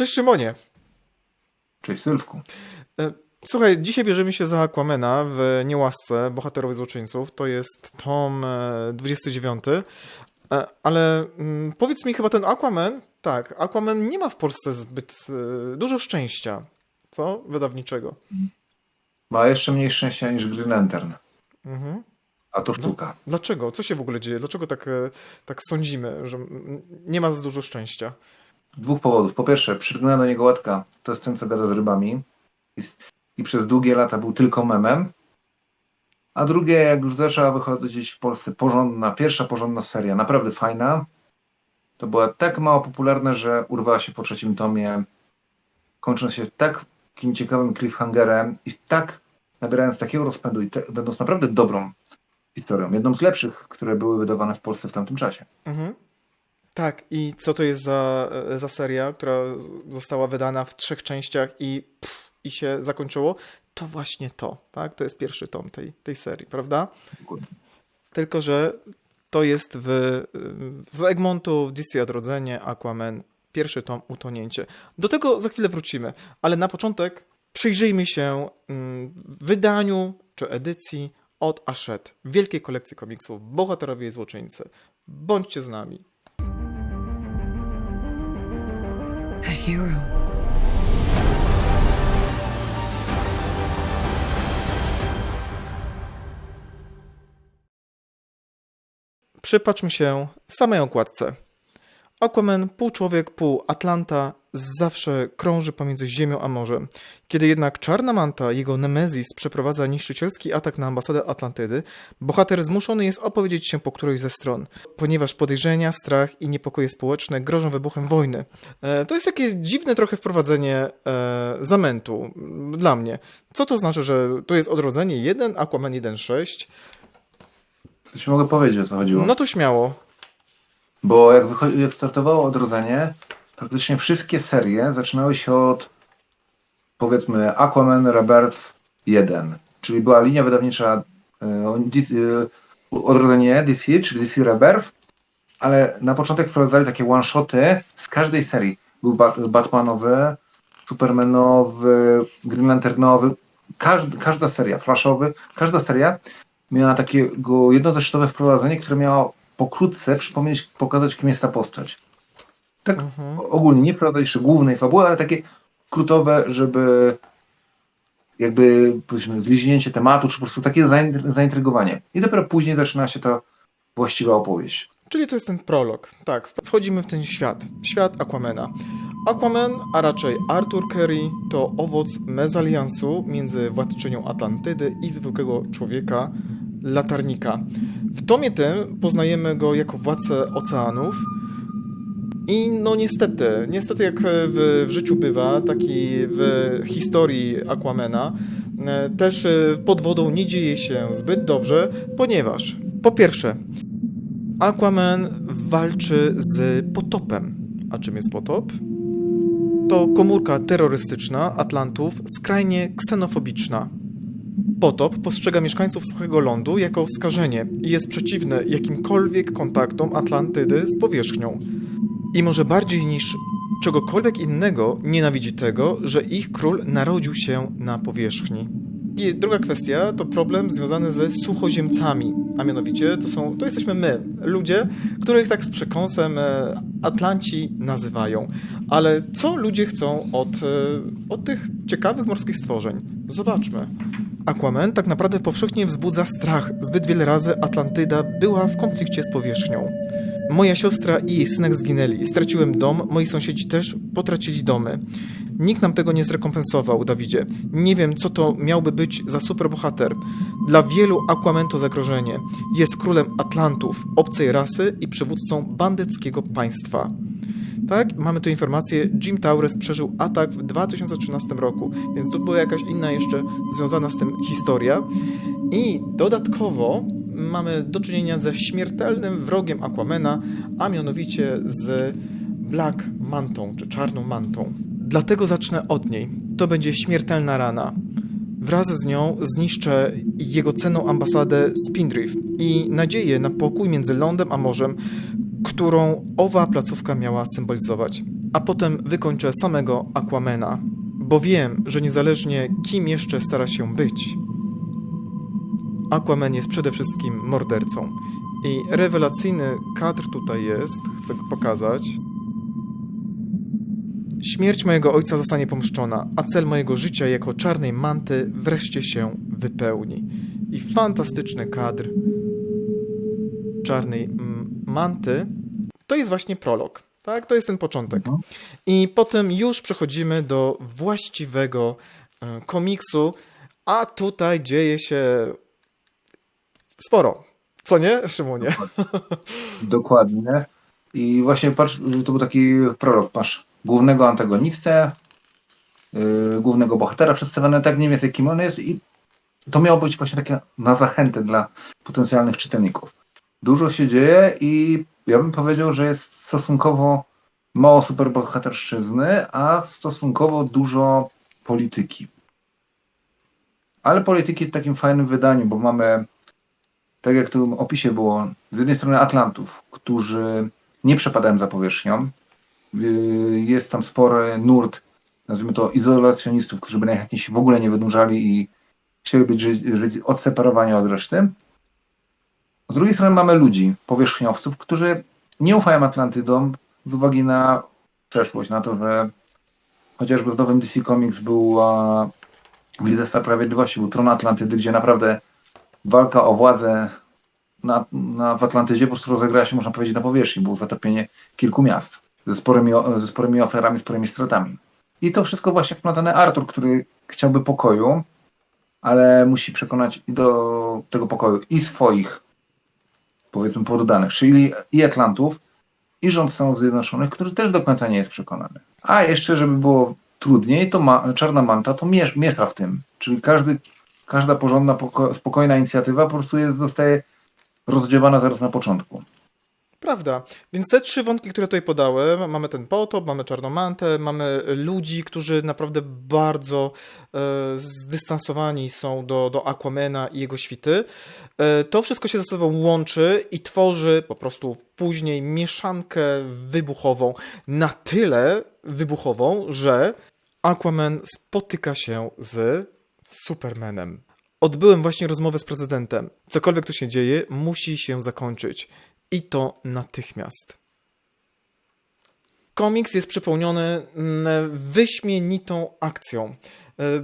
Cześć Szymonie. Cześć Sylwku. E, Słuchaj, dzisiaj bierzemy się za Aquamena w Niełasce Bohaterowie Złoczyńców. To jest tom e, 29. E, Ale mm, powiedz mi, chyba ten Aquaman, tak, Aquaman nie ma w Polsce zbyt e, dużo szczęścia, co? Wydawniczego. Ma jeszcze mniej szczęścia niż Green Lantern. Mhm. A to sztuka. Dlaczego? Co się w ogóle dzieje? Dlaczego tak, e, tak sądzimy, że nie ma za dużo szczęścia? Dwóch powodów. Po pierwsze, przyrgnęła do niego łatka. To jest ten, co gada z rybami. I, I przez długie lata był tylko memem. A drugie, jak już zaczęła wychodzić w Polsce porządna, pierwsza porządna seria, naprawdę fajna, to była tak mało popularna, że urwała się po trzecim tomie, kończąc się takim ciekawym cliffhangerem i tak nabierając takiego rozpędu i te, będąc naprawdę dobrą historią. Jedną z lepszych, które były wydawane w Polsce w tamtym czasie. Mhm. Tak, i co to jest za, e, za seria, która została wydana w trzech częściach i, pff, i się zakończyło? To właśnie to, tak? To jest pierwszy tom tej, tej serii, prawda? Tylko, że to jest w, z Egmontu, w DC Odrodzenie, Aquaman, pierwszy tom Utonięcie. Do tego za chwilę wrócimy, ale na początek przyjrzyjmy się mm, wydaniu czy edycji od Ashet, wielkiej kolekcji komiksów Bohaterowie i Złoczyńcy. Bądźcie z nami. Hero. Przypatrzmy się samej okładce. Aquaman, pół człowiek, pół Atlanta, zawsze krąży pomiędzy ziemią a morzem. Kiedy jednak Czarna Manta, jego Nemezis, przeprowadza niszczycielski atak na ambasadę Atlantydy, bohater zmuszony jest opowiedzieć się po którejś ze stron, ponieważ podejrzenia, strach i niepokoje społeczne grożą wybuchem wojny. E, to jest takie dziwne trochę wprowadzenie e, zamętu dla mnie. Co to znaczy, że to jest odrodzenie 1, Aquaman 1.6? To ci mogę powiedzieć, o co chodziło. No to śmiało. Bo jak, jak startowało odrodzenie, praktycznie wszystkie serie zaczynały się od powiedzmy Aquaman Rebirth 1, czyli była linia wydawnicza e, e, odrodzenie DC, czyli DC Rebirth, ale na początek wprowadzali takie one-shoty z każdej serii. Był Bat- Batmanowy, Supermanowy, Green Lanternowy, każd- każda seria, Flashowy, każda seria miała takiego jednozeszytowe wprowadzenie, które miało pokrótce przypomnieć, pokazać, kim jest ta postać. Tak Mhm. ogólnie, nie wprowadzać jeszcze głównej fabuły, ale takie skrótowe, żeby jakby powiedzmy zliźnięcie tematu, czy po prostu takie zain- zaintrygowanie. I dopiero później zaczyna się ta właściwa opowieść. Czyli to jest ten prolog. Tak, wchodzimy w ten świat. Świat Aquamana. Aquaman, a raczej Arthur Curry, to owoc mezaliansu między władczynią Atlantydy i zwykłego człowieka, latarnika. W tomie tym poznajemy go jako władcę oceanów. I no niestety, niestety jak w, w życiu bywa, tak i w historii Aquamana, e, też e, pod wodą nie dzieje się zbyt dobrze, ponieważ po pierwsze, Aquaman walczy z potopem. A czym jest potop? To komórka terrorystyczna Atlantów, skrajnie ksenofobiczna. Potop postrzega mieszkańców suchego lądu jako skażenie i jest przeciwny jakimkolwiek kontaktom Atlantydy z powierzchnią. I może bardziej niż czegokolwiek innego nienawidzi tego, że ich król narodził się na powierzchni. I druga kwestia to problem związany ze suchoziemcami, a mianowicie to, są, to jesteśmy my, ludzie, których tak z przekąsem e, Atlanci nazywają. Ale co ludzie chcą od, e, od tych ciekawych morskich stworzeń? Zobaczmy. Aquaman tak naprawdę powszechnie wzbudza strach. Zbyt wiele razy Atlantyda była w konflikcie z powierzchnią. Moja siostra i jej synek zginęli. Straciłem dom, moi sąsiedzi też potracili domy. Nikt nam tego nie zrekompensował, Dawidzie. Nie wiem, co to miałby być za superbohater. Dla wielu Aquaman to zagrożenie. Jest królem Atlantów, obcej rasy i przywódcą bandyckiego państwa. Tak, mamy tu informację, Jim Taures przeżył atak w 2013 roku, więc tu była jakaś inna jeszcze związana z tym historia. I dodatkowo mamy do czynienia ze śmiertelnym wrogiem Aquamana, a mianowicie z Black Mantą, czy Czarną Mantą. Dlatego zacznę od niej. To będzie śmiertelna rana. Wraz z nią zniszczę jego cenną ambasadę Spindrift i nadzieję na pokój między lądem a morzem, którą owa placówka miała symbolizować. a potem wykończę samego Aquamena, bo wiem, że niezależnie kim jeszcze stara się być, Aquaman jest przede wszystkim mordercą. I rewelacyjny kadr tutaj jest, chcę go pokazać. Śmierć mojego ojca zostanie pomszczona, a cel mojego życia jako czarnej manty wreszcie się wypełni. I fantastyczny kadr czarnej mm, manty to jest właśnie prolog. Tak, to jest ten początek. Mhm. I potem już przechodzimy do właściwego e, komiksu, a tutaj dzieje się sporo. Co nie, Szymonie? Dokładnie. I właśnie patrz, to był taki prolog, masz głównego antagonistę, yy, głównego bohatera przedstawione tak mniej więcej kim on jest i to miało być właśnie takie na zachętę dla potencjalnych czytelników. Dużo się dzieje i ja bym powiedział, że jest stosunkowo mało superbohaterszczyzny, a stosunkowo dużo polityki. Ale polityki w takim fajnym wydaniu, bo mamy tak jak w tym opisie było, z jednej strony Atlantów, którzy nie przepadają za powierzchnią. Yy, Jest tam spory nurt, nazwijmy to izolacjonistów, którzy by najchętniej się w ogóle nie wynurzali i chcieli być odseparowani od reszty. Z drugiej strony mamy ludzi, powierzchniowców, którzy nie ufają Atlantydom z uwagi na przeszłość, na to, że chociażby w nowym DC Comics była w Lidze Sprawiedliwości, był Tron Atlantydy, gdzie naprawdę walka o władzę na, na, w Atlantydzie po prostu rozegrała się, można powiedzieć, na powierzchni. Było zatopienie kilku miast ze sporymi, ze sporymi ofiarami, sporymi stratami. I to wszystko właśnie wplątany Artur, który chciałby pokoju, ale musi przekonać do tego pokoju i swoich, powiedzmy, poddanych, czyli i Atlantów, i rząd Stanów Zjednoczonych, który też do końca nie jest przekonany. A jeszcze, żeby było trudniej, to ma, Czarna Manta to miesz, miesza w tym. Czyli każdy każda porządna, poko- spokojna inicjatywa po prostu jest, zostaje rozdziewana zaraz na początku. Prawda. Więc te trzy wątki, które tutaj podałem, mamy ten potop, mamy czarną mantę, mamy ludzi, którzy naprawdę bardzo e, zdystansowani są do, do Aquamena i jego świty. E, to wszystko się ze sobą łączy i tworzy po prostu później mieszankę wybuchową, na tyle wybuchową, że Aquaman spotyka się z Supermanem. Odbyłem właśnie rozmowę z prezydentem. Cokolwiek tu się dzieje, musi się zakończyć. I to natychmiast. Komiks jest przepełniony mm, wyśmienitą akcją.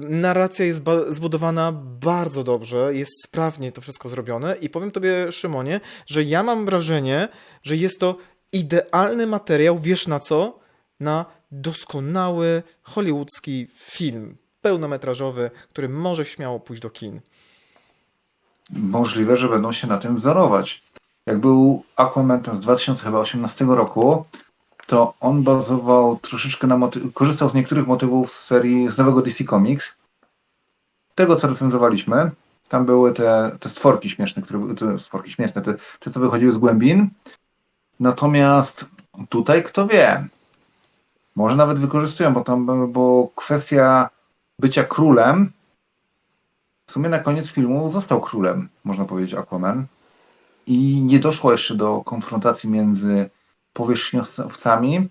Narracja jest zbudowana bardzo dobrze, jest sprawnie to wszystko zrobione i powiem tobie, Szymonie, że ja mam wrażenie, że jest to idealny materiał, wiesz na co? Na doskonały hollywoodzki film pełnometrażowy, który może śmiało pójść do kin. Możliwe, że będą się na tym wzorować. Jak był Aquaman z 2018 roku, to on bazował troszeczkę na korzystał z niektórych motywów z serii z nowego DC Comics. Tego, co recenzowaliśmy. Tam były te, te stworki śmieszne, które te stworki śmieszne, te, te, co wychodziły z głębin. Natomiast tutaj kto wie, może nawet wykorzystują, bo tam bo kwestia bycia królem w sumie na koniec filmu został królem, można powiedzieć, Aquaman. I nie doszło jeszcze do konfrontacji między powierzchniowcami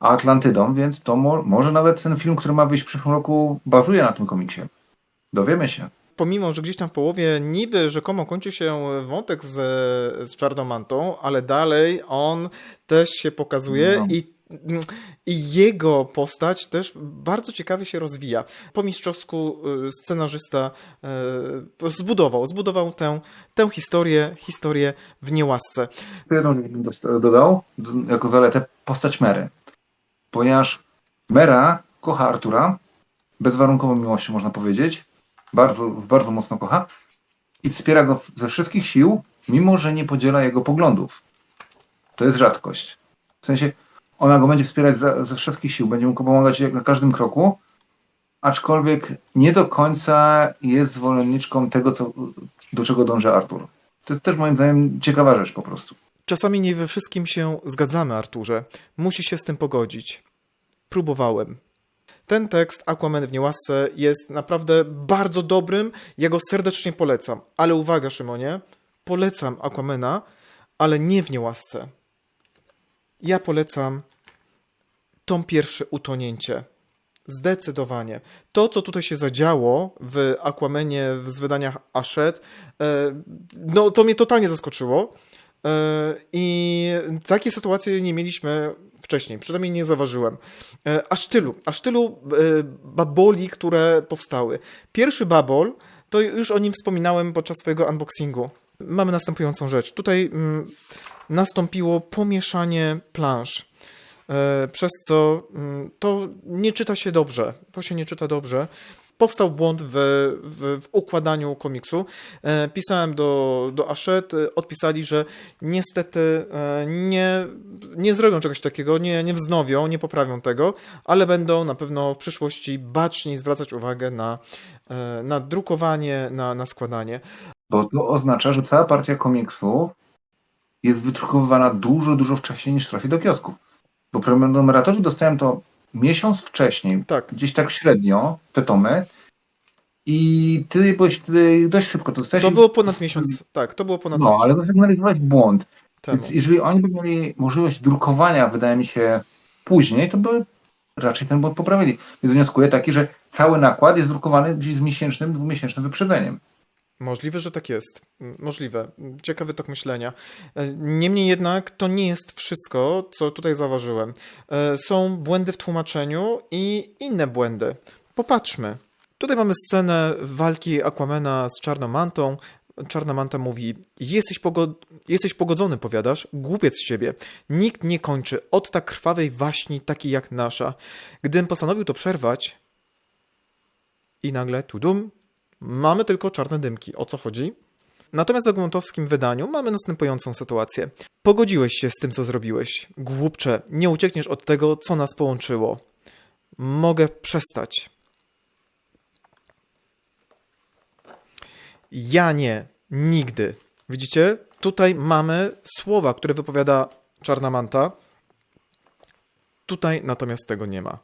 a Atlantydą, więc to mo- może nawet ten film, który ma wyjść w przyszłym roku, bazuje na tym komiksie. Dowiemy się. Pomimo, że gdzieś tam w połowie niby rzekomo kończy się wątek z, z Czarnomantą, ale dalej on też się pokazuje No. i, i jego postać też bardzo ciekawie się rozwija. Po mistrzowsku y, scenarzysta y, zbudował, zbudował tę, tę historię, historię w niełasce. Jedną rzecz bym dodał jako zaletę postać Mary. Ponieważ Mera kocha Artura, bezwarunkową miłością można powiedzieć, bardzo, bardzo mocno kocha i wspiera go ze wszystkich sił, mimo że nie podziela jego poglądów. To jest rzadkość. W sensie ona go będzie wspierać za, ze wszystkich sił, będzie mu pomagać jak na każdym kroku, aczkolwiek nie do końca jest zwolenniczką tego, co, do czego dąży Artur. To jest też moim zdaniem ciekawa rzecz po prostu. Czasami nie we wszystkim się zgadzamy, Arturze. Musi się z tym pogodzić. Próbowałem. Ten tekst Aquaman w niełasce jest naprawdę bardzo dobrym. Ja go serdecznie polecam. Ale uwaga, Szymonie, polecam Aquamana, ale nie w niełasce. Ja polecam tom pierwsze utonięcie. Zdecydowanie. To, co tutaj się zadziało w Aquamanie, w wydaniach Ashet, e, no to mnie totalnie zaskoczyło. E, I takie sytuacje nie mieliśmy wcześniej, przynajmniej nie zauważyłem. E, Aż tylu, aż tylu baboli, które powstały. Pierwszy babol, to już o nim wspominałem podczas swojego unboxingu. Mamy następującą rzecz. Tutaj mm, nastąpiło pomieszanie plansz, e, przez co mm, to nie czyta się dobrze. To się nie czyta dobrze. Powstał błąd w, w, w układaniu komiksu. E, pisałem do, do Ashet, e, odpisali, że niestety nie, nie zrobią czegoś takiego, nie, nie wznowią, nie poprawią tego, ale będą na pewno w przyszłości baczniej zwracać uwagę na, na drukowanie, na, na składanie. Bo to oznacza, że cała partia komiksów jest wydrukowywana dużo, dużo wcześniej niż trafi do kiosków. Bo prenumeratorzy dostałem to miesiąc wcześniej, Tak. gdzieś tak średnio, te tomy. I ty byłeś wtedy dość szybko to dostałeś. To było ponad miesiąc, tak, to było ponad No, ale miesiąc zasygnalizowałeś błąd. temu. Więc jeżeli oni by mieli możliwość drukowania, wydaje mi się, później, to by raczej ten błąd poprawili. Więc wnioskuję taki, że cały nakład jest drukowany gdzieś z miesięcznym, dwumiesięcznym wyprzedzeniem. Możliwe, że tak jest. Możliwe. Ciekawy tok myślenia. E, Niemniej jednak to nie jest wszystko, co tutaj zauważyłem. E, Są błędy w tłumaczeniu i inne błędy. Popatrzmy. Tutaj mamy scenę walki Aquamena z Czarną Mantą. Czarna Manta mówi: jesteś, pogo- jesteś pogodzony, powiadasz? Głupiec z ciebie. Nikt nie kończy od tak krwawej waśni, takiej jak nasza. Gdybym postanowił to przerwać, i nagle tudum, mamy tylko czarne dymki. O co chodzi? Natomiast w egmontowskim wydaniu mamy następującą sytuację. Pogodziłeś się z tym, co zrobiłeś. Głupcze, nie uciekniesz od tego, co nas połączyło. Mogę przestać. Ja nie. Nigdy. Widzicie? Tutaj mamy słowa, które wypowiada Czarna Manta. Tutaj natomiast tego nie ma.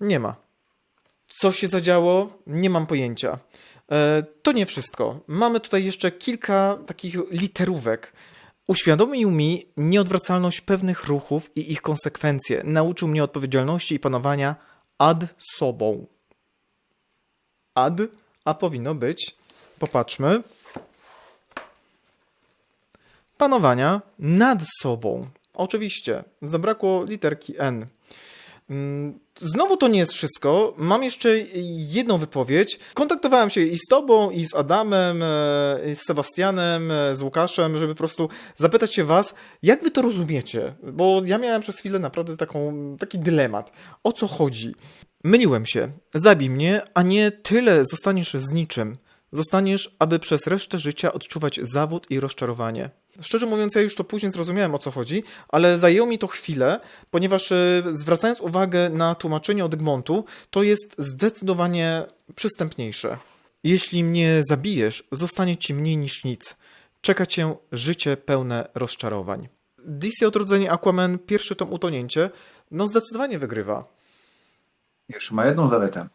Nie ma. Co się zadziało? Nie mam pojęcia. E, To nie wszystko. Mamy tutaj jeszcze kilka takich literówek. Uświadomił mi nieodwracalność pewnych ruchów i ich konsekwencje. Nauczył mnie odpowiedzialności i panowania ad sobą. Ad, a powinno być, popatrzmy, panowania nad sobą. Oczywiście, zabrakło literki N. Mm, Znowu to nie jest wszystko. Mam jeszcze jedną wypowiedź. Kontaktowałem się i z tobą, i z Adamem, e, i z Sebastianem, e, z Łukaszem, żeby po prostu zapytać się was, jak wy to rozumiecie? Bo ja miałem przez chwilę naprawdę taką, taki dylemat. O co chodzi? Myliłem się. Zabij mnie, a nie tyle zostaniesz z niczym. Zostaniesz, aby przez resztę życia odczuwać zawód i rozczarowanie. Szczerze mówiąc, ja już to później zrozumiałem o co chodzi, ale zajęło mi to chwilę, ponieważ e, zwracając uwagę na tłumaczenie od Egmontu, to jest zdecydowanie przystępniejsze. Jeśli mnie zabijesz, zostanie ci mniej niż nic. Czeka cię życie pełne rozczarowań. DC Odrodzenie Aquaman, pierwszy tom Utonięcie, no zdecydowanie wygrywa. Jeszcze ma jedną zaletę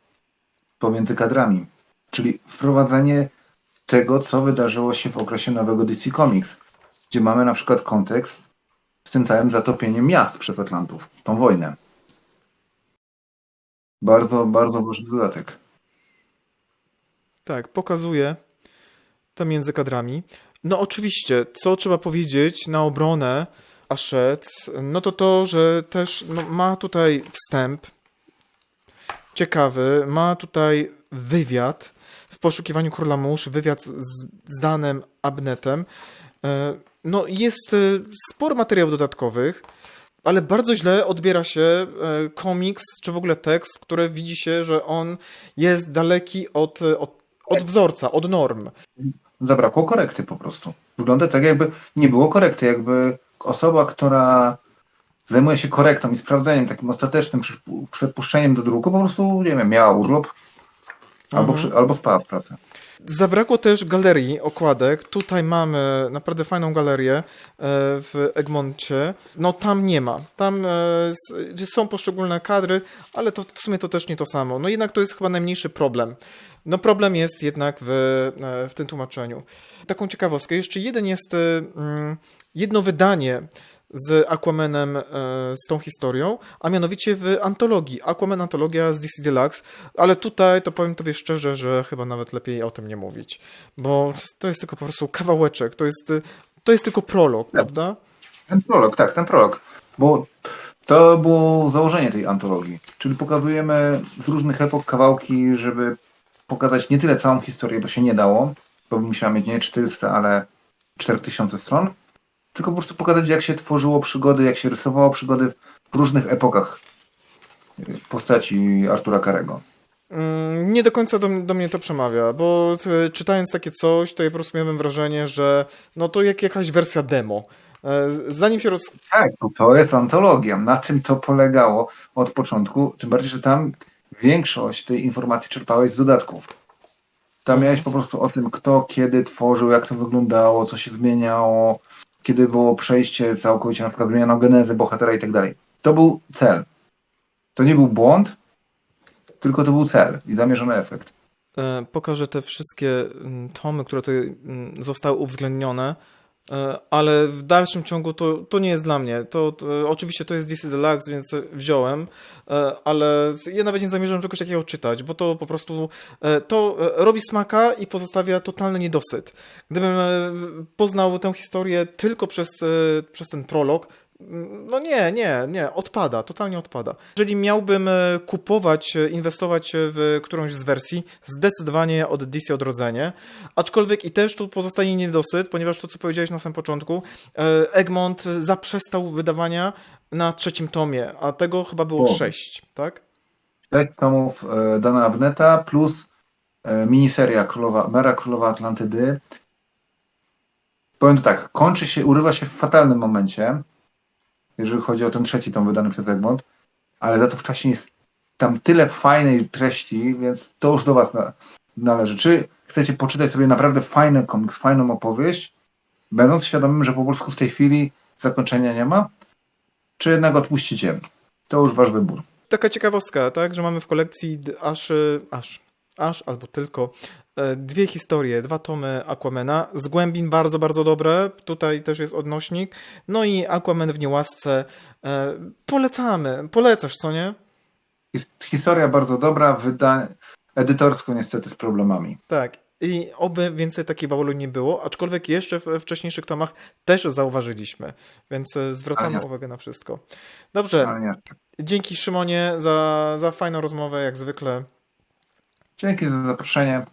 pomiędzy kadrami, czyli wprowadzenie tego, co wydarzyło się w okresie nowego DC Comics, gdzie mamy na przykład kontekst z tym całym zatopieniem miast przez Atlantów, tą wojnę. Bardzo, bardzo ważny dodatek. Tak, pokazuje to między kadrami. No oczywiście, co trzeba powiedzieć na obronę Ashet, no to to, że też no, ma tutaj wstęp ciekawy, ma tutaj wywiad w poszukiwaniu króla mórz, wywiad z, z Abnetem. E, No jest e, sporo materiałów dodatkowych, ale bardzo źle odbiera się e, komiks, czy w ogóle tekst, który widzi się, że on jest daleki od, od, od wzorca, od norm. Zabrakło korekty po prostu. Wygląda tak, jakby nie było korekty, jakby osoba, która zajmuje się korektą i sprawdzeniem takim ostatecznym przepuszczeniem do druku, po prostu, nie wiem, miała urlop albo, Mhm. przy, albo spała w pracę. Zabrakło też galerii okładek. Tutaj mamy naprawdę fajną galerię e, w Egmoncie. No tam nie ma. Tam e, są poszczególne kadry, ale to w sumie to też nie to samo. No jednak to jest chyba najmniejszy problem. No problem jest jednak w, e, w tym tłumaczeniu. Taką ciekawostkę. Jeszcze jeden jest, e, mm, jedno wydanie z Aquamanem, e, z tą historią, a mianowicie w antologii. Aquaman Antologia z DC Deluxe, ale tutaj to powiem tobie szczerze, że chyba nawet lepiej o tym nie mówić, bo to jest tylko po prostu kawałeczek, to jest, to jest tylko prolog, prawda? Ten prolog, tak, ten prolog. Bo to było założenie tej antologii. Czyli pokazujemy z różnych epok kawałki, żeby pokazać nie tyle całą historię, bo się nie dało, bo musiała mieć nie 400, ale 4000 stron, tylko po prostu pokazać, jak się tworzyło przygody, jak się rysowało przygody w różnych epokach y, postaci Artura Karego. Mm, Nie do końca do, do mnie to przemawia, bo e, czytając takie coś, to ja po prostu miałem wrażenie, że no to jak jakaś wersja demo. E, Zanim się roz... Tak, to jest antologia. Na tym to polegało od początku. Tym bardziej, że tam większość tej informacji czerpałeś z dodatków. Tam miałeś po prostu o tym, kto kiedy tworzył, jak to wyglądało, co się zmieniało, kiedy było przejście całkowicie, na przykład zmieniano genezę bohatera i tak dalej. To był cel. To nie był błąd, tylko to był cel i zamierzony efekt. E, pokażę te wszystkie mm, tomy, które tutaj mm, zostały uwzględnione, ale w dalszym ciągu to, to nie jest dla mnie. To, to oczywiście to jest DC Deluxe, więc wziąłem, e, ale ja nawet nie zamierzam czegoś takiego czytać, bo to po prostu e, to e, robi smaka i pozostawia totalny niedosyt. Gdybym e, poznał tę historię tylko przez, e, przez ten prolog, no nie, nie, nie, odpada, totalnie odpada. Jeżeli miałbym e, kupować, e, inwestować w którąś z wersji, zdecydowanie od DC Odrodzenie, aczkolwiek i też tu pozostaje niedosyt, ponieważ to, co powiedziałeś na samym początku, e, Egmont zaprzestał wydawania na trzecim tomie, a tego chyba było O. sześć, tak? Sześć tomów e, Dana Abneta plus e, miniseria Królowa, Mera Królowa Atlantydy. Powiem to tak, kończy się, urywa się w fatalnym momencie, jeżeli chodzi o ten trzeci tom wydany przez Egmont, ale za to w czasie jest tam tyle fajnej treści, więc to już do Was na, należy. Czy chcecie poczytać sobie naprawdę fajny komiks, fajną opowieść, będąc świadomym, że po polsku w tej chwili zakończenia nie ma, czy jednak odpuścicie? To już Wasz wybór. Taka ciekawostka, tak, że mamy w kolekcji aż, e, aż, aż albo tylko dwie historie, dwa tomy Aquamana, z głębin bardzo, bardzo dobre, tutaj też jest odnośnik, no i Aquaman w niełasce, e, polecamy, polecasz, co nie? Historia bardzo dobra, wyda... edytorsko niestety z problemami. Tak. I oby więcej takiej baulu nie było, aczkolwiek jeszcze w wcześniejszych tomach też zauważyliśmy, więc e, zwracamy uwagę na wszystko. Dobrze, dzięki Szymonie za, za fajną rozmowę, jak zwykle. Dzięki za zaproszenie.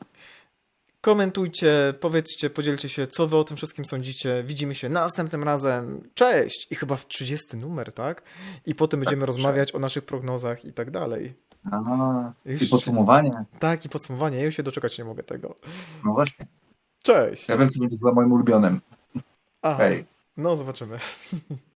Komentujcie, powiedzcie, podzielcie się, co wy o tym wszystkim sądzicie. Widzimy się następnym razem. Cześć! I chyba w 30 numer, tak? I potem będziemy cześć. rozmawiać o naszych prognozach i tak dalej. A, Już I podsumowanie. Tak, i podsumowanie. Ja już się doczekać nie mogę tego. No właśnie. Cześć! Ja wiem, co będzie dla moim ulubionym. Aha, Hej. no zobaczymy.